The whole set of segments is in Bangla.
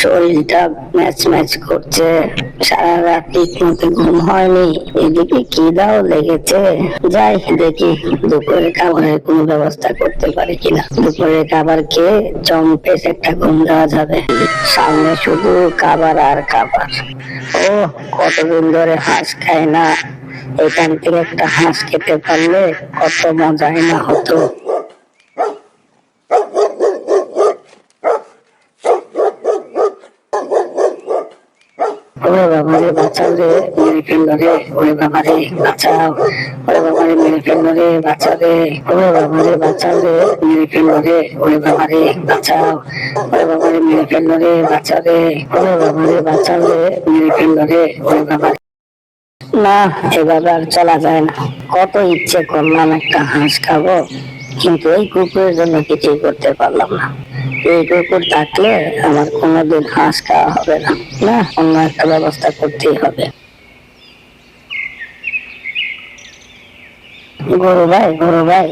শরীরটা ম্যাচ ম্যাচ করছে। সারা রাত ঠিক মতো ঘুম হয়নি। এদিকে লেগেছে। যাই দেখি দুপুরে খাবারের কোনো ব্যবস্থা করতে কিনা। দুপুরে খাবার খেয়ে একটা ঘুম দেওয়া যাবে। সামনে শুধু খাবার আর খাবার। ও কতদিন ধরে হাঁস খায় না। এখান থেকে একটা হাঁস খেতে পারলে কত মজাই না হতো। ওরে বাবা রে বাঁচাও রে, মেরে ফেলল রে, ওরে বাবা রে বাঁচাও। ওরে বাবা রে মেরে ফেলল রে, বাঁচাও রে। ওরে বাবা রে বাঁচাও রে, মেরে ফেলল রে, ওরে বাবা রে বাঁচাও। ওরে বাবা রে মেরে ফেলল রে, বাঁচাও রে। ওরে বাবা রে বাঁচাও রে, মেরে ফেলল রে, ওরে বাবা না এভাবে আর চলা যায় না। কত ইচ্ছে করলাম একটা হাঁস খাব, কিন্তু এই কুকুরের জন্য কিছুই করতে পারলাম না। এই কুকুর থাকলে আমার কোনোদিন হাঁস খাওয়া হবে না। না, অন্য একটা ব্যবস্থা করতেই হবে। গরু ভাই গরু ভাই,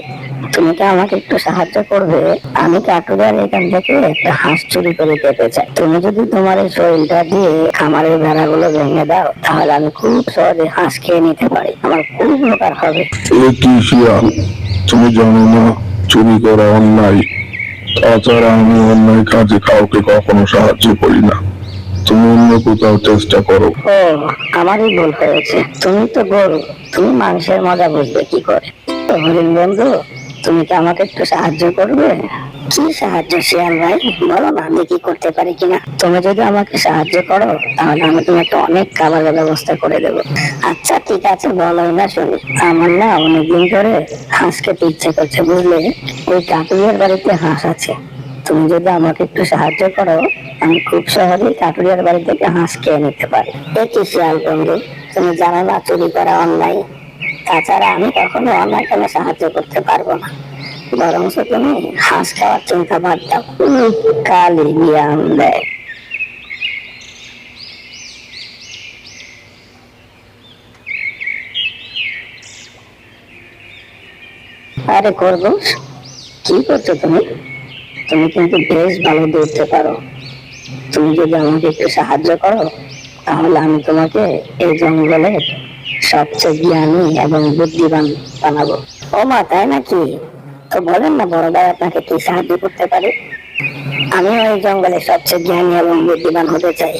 তুমি কি আমাকে একটু সাহায্য করবে? আমি কাটুরিয়ার এখান থেকে একটা হাঁস চুরি করে পেতে চাই? তুমি যদি তোমার এই শরীরটা দিয়ে খামারের ভেড়াগুলো ভেঙে দাও, তাহলে আমি খুব সহজে হাঁস খেয়ে নিতে পারি। আমার খুব উপকার হবে। তুমি জানো না, চুরি করা অন্যায়। তাছাড়া আমি অন্যায় কাজে কাউকে কখনো সাহায্য করি না। তুমি অন্য কোথাও চেষ্টা করো। ও, আমারই ভুল হয়েছে। তুমি তো গরু। তুমি মাংসের মজা বুঝবে কি করে? তো হরিণ বন্ধু, তুমি কি আমাকে একটু সাহায্য করবে? কি সাহায্য শিয়াল ভাই? বলো না করতে পারি কিনা? তুমি যদি আমাকে সাহায্য করো, তাহলে আমি তোমাকে অনেক খাবারের ব্যবস্থা করে দেবো। আচ্ছা ঠিক আছে বলো না শুনি। আমার না অনেকদিন ধরে হাঁস খেতে ইচ্ছে করছে, বুঝলে? ওই কাকুয়ের বাড়িতে হাঁস আছে। তুমি যদি আমাকে একটু সাহায্য করো, আমি খুব সহজেই কাটুরিয়ার বাড়ি থেকে হাঁস খেয়ে নিতে পারি। দেখি শিয়াল বন্ধু, তুমি জানো না চুরি করা অন্যায়। তাছাড়া আমি কখনো অন্যায় কোনো সাহায্য করতে পারব না। বরং তুমি হাঁস খাওয়ার চিন্তা বাদ দাও কালি দেয় আরে খরগোশ কি করছ তুমি? তুমি কিন্তু বেশ ভালো দৌড়তে পারো। তুমি যদি আমাকে একটু সাহায্য করো, তাহলে আমি তোমাকে এই জঙ্গলে সবচেয়ে জ্ঞানী এবং বুদ্ধিমান বানাবো। ও মা, তাই নাকি? তো বলেন না, বড় ভাই, আপনাকে কি সাহায্য করতে পারে? আমি ওই জঙ্গলে সবচেয়ে জ্ঞানী এবং বুদ্ধিমান হতে চাই।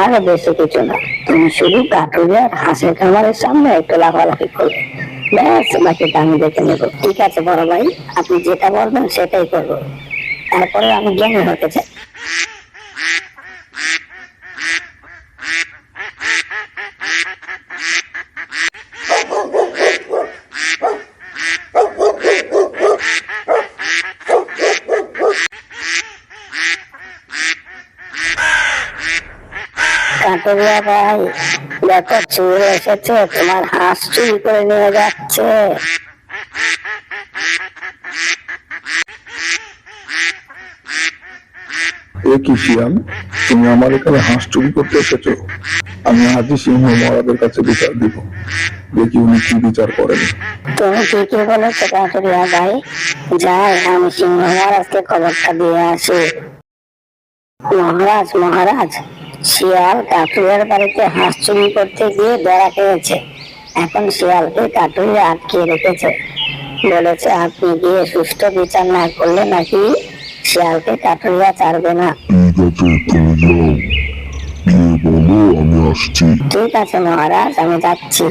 আর বেশি কিছু না। তুমি শুধু কাঠুরিয়ার হাঁসের খামারের সামনে একটু লাফালাফি করবে ব্যাস বাকিটা দেখে নেব। ঠিক আছে, বড় ভাই, আপনি যেটা বলবেন সেটাই করব। তারপরে আমি জ্ঞানী হতে চাই। তুমি আমার এখানে হাঁস চুরি করতে এসেছ। আমি আজই সিংহ মহারাজের কাছে বিচার দিব। দেখি উনি কি বিচার করেন। তুমি ঠিকই বলেছ কাটুরিয়া ভাই। যাই, আমি সিংহ মহারাজকে খবরটা দিয়ে আসি। মহারাজ মহারাজ। শিয়াল কাটুরিয়ার বাড়িতে হাঁস চুরি করতে গিয়ে ধরা খেয়েছে। এখন শিয়ালকে কাটুরিয়া আটকিয়ে রেখেছে। বলেছে আপনি গিয়ে সুস্থ বিচার না করলে নাকি শিয়ালকে কাটুরিয়া ছাড়বে না? ঠিক আছে মহারাজ আমি যাচ্ছি।